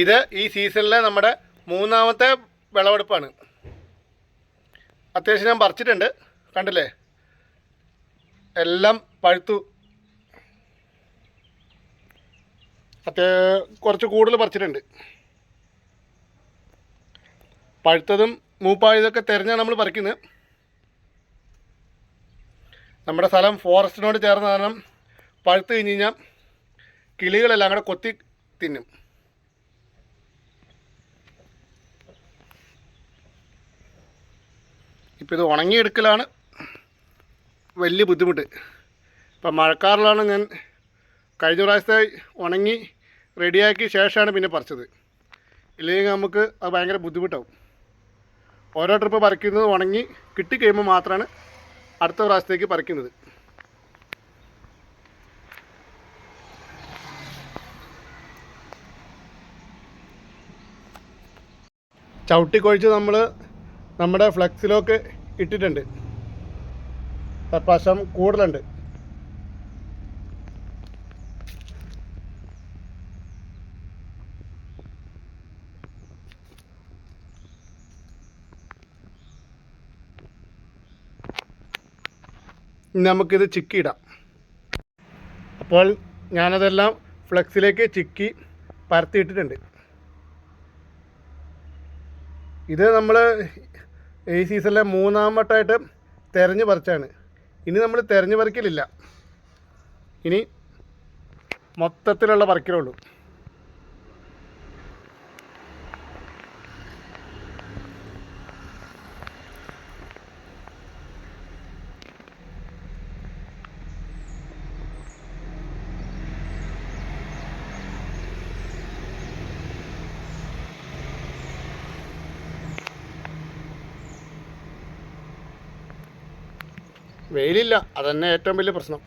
ഇത് ഈ സീസണിലെ നമ്മുടെ മൂന്നാമത്തെ വിളവെടുപ്പാണ്. അത്യാവശ്യം ഞാൻ പറിച്ചിട്ടുണ്ട്. കണ്ടില്ലേ? എല്ലാം പഴുത്തു. അത്യാ കുറച്ച് കൂടുതൽ പറിച്ചിട്ടുണ്ട്. പഴുത്തതും മൂപ്പായതൊക്കെ തിരഞ്ഞാണ് നമ്മൾ പറിക്കുന്നത് നമ്മുടെ സ്ഥലം ഫോറസ്റ്റിനോട് ചേർന്ന കാരണം പഴുത്ത് കഴിഞ്ഞ് കഴിഞ്ഞാൽ കിളികളെല്ലാം കൂടെ കൊത്തി തിന്നും. ഇപ്പോൾ ഇത് ഉണങ്ങിയെടുക്കലാണ് വലിയ ബുദ്ധിമുട്ട്. ഇപ്പം മഴക്കാറിലാണ് ഞാൻ കഴിഞ്ഞ പ്രാവശ്യത്തെ ഉണങ്ങി റെഡിയാക്കി ശേഷമാണ് പിന്നെ പറിച്ചത്. ഇല്ലെങ്കിൽ നമുക്ക് അത് ഭയങ്കര ബുദ്ധിമുട്ടാവും. ഓരോ ട്രിപ്പ് പറിക്കുന്നത് ഉണങ്ങി കിട്ടിക്കഴിയുമ്പോൾ മാത്രമാണ് അടുത്ത പ്രാവശ്യത്തേക്ക് പറിക്കുന്നത്. ചവിട്ടിക്കൊഴിച്ച് നമ്മൾ നമ്മുടെ ഫ്ലെക്സിലൊക്കെ ഇട്ടിട്ടുണ്ട്. പ്രാവശ്യം കൂടുതലുണ്ട്. നമുക്കിത് നമുക്കിത് ചിക്കിയിടാം. അപ്പോൾ ഞാനതെല്ലാം ഫ്ലെക്സിലേക്ക് ചിക്കി പരത്തിയിട്ടിട്ടുണ്ട്. ഇത് നമ്മൾ ഈ സീസണിലെ മൂന്നാം വട്ടമായിട്ട് തെരഞ്ഞു പറിച്ചാണ്. ഇനി നമ്മൾ തെരഞ്ഞു പറിക്കലില്ല. ഇനി മൊത്തത്തിലുള്ള പറിക്കലുള്ളൂ വെയിലില്ല. അതന്നെ ഏറ്റവും വലിയ പ്രശ്നം.